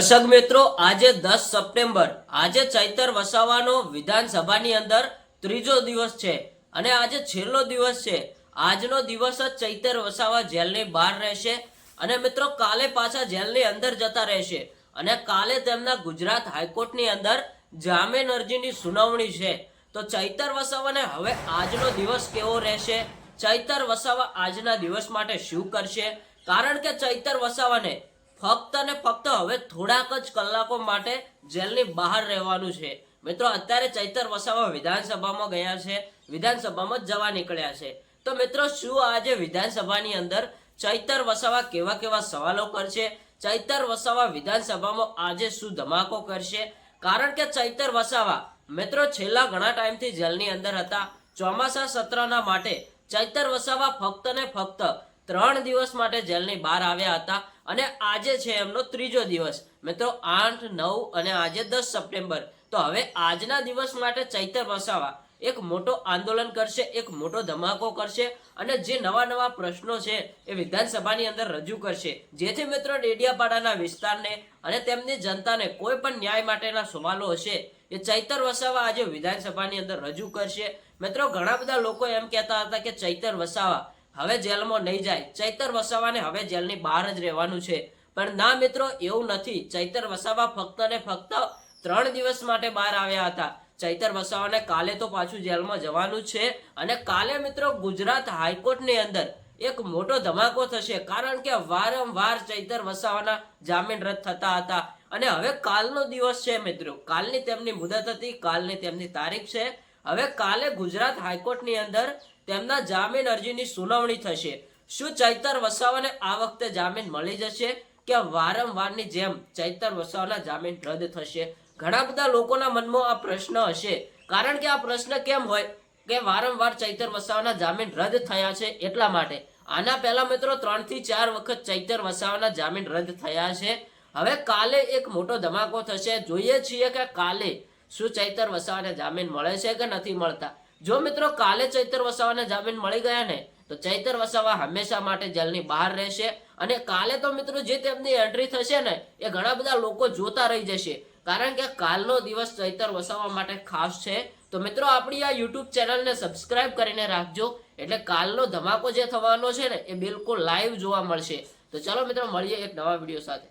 દર્શક મિત્રો, આજે દસ સપ્ટેમ્બર, આજે ચૈતર વસાવાનો વિધાનસભાની અંદર ત્રીજો દિવસ છે અને આજે છેલ્લો દિવસ છે. આજનો દિવસ જ ચૈતર વસાવા જેલની બહાર રહેશે અને મિત્રો, કાલે પાછા જેલની અંદર જતા રહેશે અને કાલે તેમના ગુજરાત હાઈકોર્ટની અંદર જામીન અરજીની સુનાવણી છે. તો ચૈતર વસાવાને હવે આજનો દિવસ કેવો રહેશે? ચૈતર વસાવા આજના દિવસ માટે શું કરશે? કારણ કે ચૈતર વસાવાને ફક્ત ને ફક્ત હવે થોડાક જ કલાકો માટે જેલની બહાર રહેવાનું છે. મિત્રો, અત્યારે ચૈતર વસાવા વિધાનસભામાં ગયા છે. વિધાનસભામાં જવા નીકળ્યા છે. તો મિત્રો, શું આજે વિધાનસભાની અંદર ચૈતર વસાવા કેવા કેવા સવાલો કરશે? ચૈતર વસાવા વિધાનસભામાં આજે શું ધમાકો કરશે? કારણ કે ચૈતર વસાવા, મિત્રો, છેલ્લા ઘણા ટાઈમથી જેલની અંદર હતા. ચોમાસા સત્રના માટે ચૈતર વસાવા ફક્ત ને ફક્ત ત્રણ દિવસ માટે જેલની બહાર આવ્યા હતા અને આજે છે એમનો ત્રીજો દિવસ. મિત્રો, આઠ, નવ અને આજે દસ સપ્ટેમ્બર. તો હવે આજના દિવસ માટે ચૈતર વસાવા એક મોટો આંદોલન કરશે, એક મોટો ધમાકો કરશે અને જે નવા નવા પ્રશ્નો છે એ વિધાનસભાની અંદર રજૂ કરશે. જેથી મિત્રો, ડેડિયાપાડાના વિસ્તારને અને તેમની જનતાને કોઈ પણ ન્યાય માટેના સવાલો હશે એ ચૈતર વસાવા આજે વિધાનસભાની અંદર રજૂ કરશે. મિત્રો, ઘણા બધા લોકો એમ કહેતા હતા કે ચૈતર વસાવા હવે જેલમાં નહીં જાય. ચૈતર વસાવાને હવે જેલની બહાર જ રહેવાનું છે. પણ ના મિત્રો, એવું નથી. ચૈતર વસાવા ફક્ત ને ફક્ત ત્રણ દિવસ માટે બહાર આવ્યા હતા. ચૈતર વસાવાને કાલે તો પાછું જેલમાં જવાનું છે. અને કાલે મિત્રો, ગુજરાત હાઈકોર્ટની અંદર એક મોટો ધમાકો થશે. કારણ કે વારંવાર ચૈતર વસાવાના જામીન રદ થતા હતા. અને હવે કાલનો દિવસ છે મિત્રો. કાલની તેમની મુદત હતી, કાલની તેમની તારીખ છે. હવે કાલે ગુજરાત હાઈકોર્ટની અંદર તેમના જામીન અરજીની સુનાવણી થશે. શું ચૈતર વસાવાને આ વખતે જામીન મળી જશે કે વારંવારની જેમ ચૈતર વસાવાના જામીન રદ થશે? ઘણા બધા લોકોના મનમાં આ પ્રશ્ન હશે. કારણ કે આ પ્રશ્ન કેમ હોય કે વારંવાર ચૈતર વસાવાના જામીન રદ થયા છે એટલા માટે? આના પહેલા મિત્રો ત્રણથી ચાર વખત ચૈતર વસાવાના જામીન રદ થયા છે. હવે કાલે એક મોટો ધમાકો થશે. જોઈએ છીએ કે કાલે શું ચૈતર વસાવાને જામીન મળે છે કે નથી મળતા? જો મિત્રો કાલે ચૈતર વસાવાને જામીન મળી ગયા ને, તો ચૈતર વસાવા હંમેશા માટે જેલની બહાર રહેશે અને કાલે તો મિત્રો જે તેમની એન્ટ્રી થશે ને, એ ઘણા બધા લોકો જોતા રહી જશે. કારણ કે કાલનો દિવસ ચૈતર વસાવા માટે ખાસ છે. તો મિત્રો આપણી આ યુટ્યુબ ચેનલને સબસ્ક્રાઇબ કરીને રાખજો. એટલે કાલનો ધમાકો જે થવાનો છે ને, એ બિલકુલ લાઈવ જોવા મળશે. તો ચલો મિત્રો, મળીએ એક નવા વીડિયો સાથે.